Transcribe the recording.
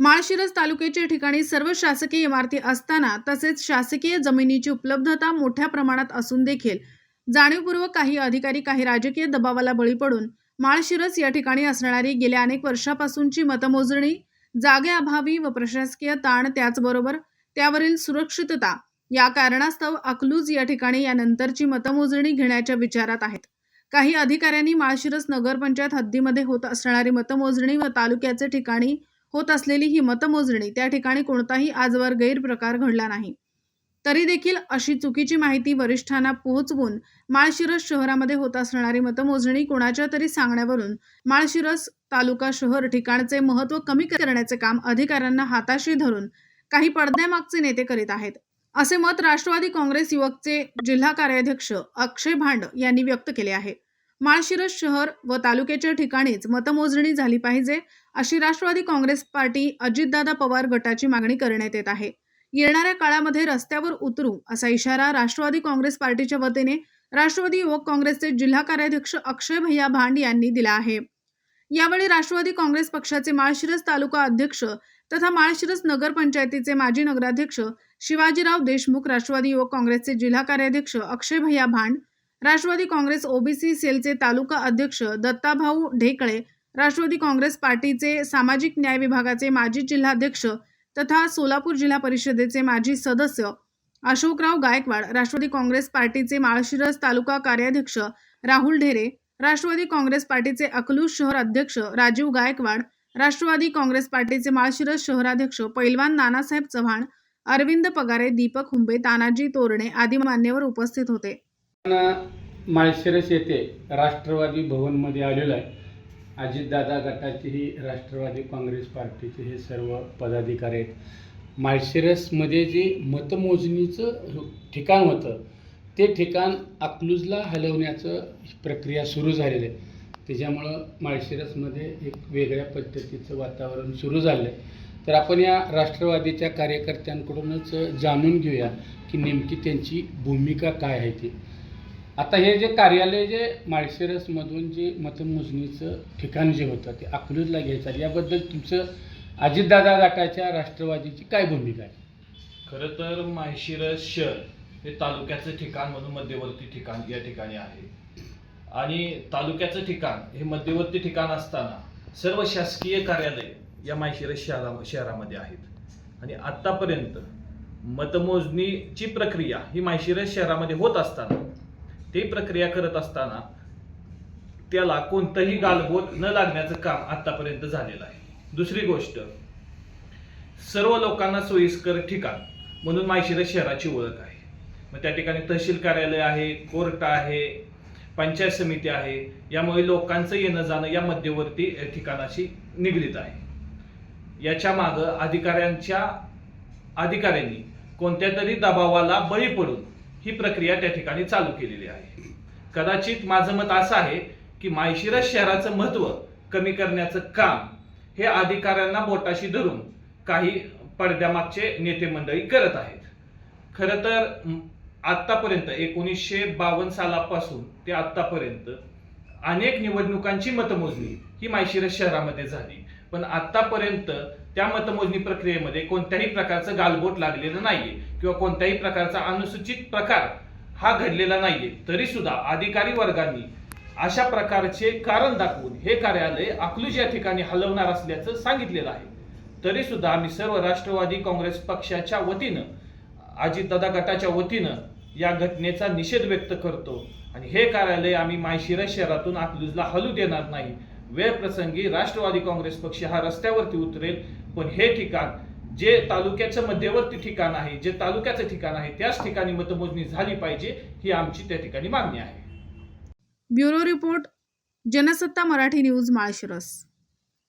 माळशिरस तालुक्याच्या ठिकाणी सर्व शासकीय इमारती असताना तसेच शासकीय जमिनीची उपलब्धता मोठ्या प्रमाणात असून देखील जाणीवपूर्वक काही अधिकारी काही राजकीय दबावाला बळी पडून माळशिरस या ठिकाणी असणारी गेल्या अनेक वर्षापासूनची मतमोजणी जागेअभावी व प्रशासकीय ताण त्याचबरोबर त्यावरील सुरक्षितता या कारणास्तव अकलूज या ठिकाणी यानंतरची मतमोजणी घेण्याच्या विचारात आहेत. काही अधिकाऱ्यांनी माळशिरस नगरपंचायत हद्दीमध्ये होत असणारी मतमोजणी व तालुक्याचे ठिकाणी होत असलेली ही मतमोजणी त्या ठिकाणी कोणताही आजवर गैरप्रकार घडला नाही. तरी देखील अशी चुकीची माहिती वरिष्ठांना पोहोचवून माळशिरस शहरामध्ये होत असणारी मतमोजणी कोणाच्या तरी सांगण्यावरून माळशिरस तालुका शहर ठिकाणचे महत्त्व कमी करण्याचे काम अधिकाऱ्यांना हाताशी धरून काही पडद्यामागचे नेते करीत आहेत. असे मत राष्ट्रवादी काँग्रेस युवकचे जिल्हा कार्याध्यक्ष अक्षय भांड यांनी व्यक्त केले आहे. माळशिरस शहर व तालुक्याच्या ठिकाणीच मतमोजणी झाली पाहिजे अशी राष्ट्रवादी काँग्रेस पार्टी अजितदादा पवार गटाची मागणी करण्यात येत आहे. येणाऱ्या काळामध्ये रस्त्यावर उतरू असा इशारा राष्ट्रवादी काँग्रेस पार्टीच्या वतीने राष्ट्रवादी युवक काँग्रेसचे जिल्हा कार्याध्यक्ष अक्षय भैया भांड यांनी दिला आहे. यावेळी राष्ट्रवादी काँग्रेस पक्षाचे माळशिरस तालुका अध्यक्ष तथा माळशिरस नगरपंचायतीचे माजी नगराध्यक्ष शिवाजीराव देशमुख राष्ट्रवादी युवक काँग्रेसचे जिल्हा कार्याध्यक्ष अक्षय भैया भांड राष्ट्रवादी काँग्रेस ओबीसी सेलचे तालुका अध्यक्ष दत्ताभाऊ ढेकळे राष्ट्रवादी काँग्रेस पार्टीचे सामाजिक न्याय विभागाचे माजी जिल्हाध्यक्ष तथा सोलापूर जिल्हा परिषदेचे माजी सदस्य अशोकराव गायकवाड राष्ट्रवादी काँग्रेस पार्टीचे माळशिरस तालुका कार्याध्यक्ष राहुल ढेरे राष्ट्रवादी काँग्रेस पार्टीचे अकलूज शहर अध्यक्ष राजीव गायकवाड राष्ट्रवादी काँग्रेस पार्टीचे माळशिरस शहराध्यक्ष पैलवान नानासाहेब चव्हाण अरविंद पगारे दीपक हुंबे तानाजी तोरणे आदी मान्यवर उपस्थित होते. माळशिरस येथे राष्ट्रवादी भवनमध्ये आलेलं आहे. अजितदादा गटाची ही राष्ट्रवादी काँग्रेस पार्टीचे हे सर्व पदाधिकारी आहेत. माळशिरसमध्ये जे मतमोजणीचं ठिकाण होतं ते ठिकाण अकलूजला हलवण्याचं प्रक्रिया सुरू झालेली आहे. त्याच्यामुळं माळशिरसमध्ये एक वेगळ्या पद्धतीचं वातावरण सुरू झालं आहे तर आपण या राष्ट्रवादीच्या कार्यकर्त्यांकडूनच जाणून घेऊया की नेमकी त्यांची भूमिका काय आहे ती. आता हे जे कार्यालय जे माळशिरसमधून जे मतमोजणीचं ठिकाण जे होतं ते अकलूजला घ्यायचं याबद्दल तुमचं अजितदादा गटाच्या राष्ट्रवादीची काय भूमिका आहे? खरं तर माळशिरस शहर हे तालुक्याचं ठिकाण म्हणून मध्यवर्ती ठिकाण या ठिकाणी आहे. आणि तालुक्याचं ठिकाण हे मध्यवर्ती ठिकाण असताना सर्व शासकीय कार्यालय या माळशिरस शहरा शहरामध्ये आहेत. आणि आत्तापर्यंत मतमोजणीची प्रक्रिया ही माळशिरस शहरामध्ये होत असताना ते प्रक्रिया करत असताना त्याला कोणतंही गालबोट न लागण्याचं काम आतापर्यंत झालेलं आहे. दुसरी गोष्ट सर्व लोकांना सोयीस्कर ठिकाण म्हणून माळशिरस शहराची ओळख आहे. मग त्या ठिकाणी तहसील कार्यालय आहे कोर्ट आहे पंचायत समिती आहे यामुळे लोकांचं येणं जाणं या मध्यवर्ती ठिकाणाशी निगडीत आहे. याच्या मागं अधिकाऱ्यांच्या अधिकाऱ्यांनी कोणत्या तरी दबावाला बळी पडून ही प्रक्रिया त्या ठिकाणी चालू केलेली आहे. कदाचित माझं मत असं आहे की माळशिरस शहराचं महत्त्व कमी करण्याचं काम हे अधिकाऱ्यांना बोटाशी धरून काही पडद्यामागचे नेते मंडळी करत आहेत. खरं तर आत्तापर्यंत एकोणीसशे बावन्न सालापासून ते आत्तापर्यंत अनेक निवडणुकांची मतमोजणी ही माळशिरस शहरामध्ये झाली. पण आत्तापर्यंत त्या मतमोजणी प्रक्रियेमध्ये कोणत्याही प्रकारचं गालबोट लागलेलं नाहीये किंवा कोणत्याही प्रकारचा अनुसूचित प्रकार हा घडलेला नाहीये. तरी सुद्धा अधिकारी वर्गांनी अशा प्रकारचे कारण दाखवून हे कार्यालय अकलूज या ठिकाणी हलवणार असल्याचं सांगितलेलं आहे. तरी सुद्धा आम्ही सर्व राष्ट्रवादी काँग्रेस पक्षाच्या वतीनं अजितदादा गटाच्या वतीनं या घटनेचा निषेध व्यक्त करतो आणि हे कार्यालय आम्ही मायशिरा शहरातून अकलूजला हलू देणार नाही. वेळप्रसंगी राष्ट्रवादी काँग्रेस पक्ष हा रस्त्यावरती उतरेल. पण हे ठिकाण जे तालुक्याचं मध्यवर्ती ठिकाण आहे जे तालुक्याचं ठिकाण आहे त्याच ठिकाणी मतमोजणी झाली पाहिजे ही आमची त्या ठिकाणी मागणी आहे. Bureau report Jansatta Marathi news Malshiras.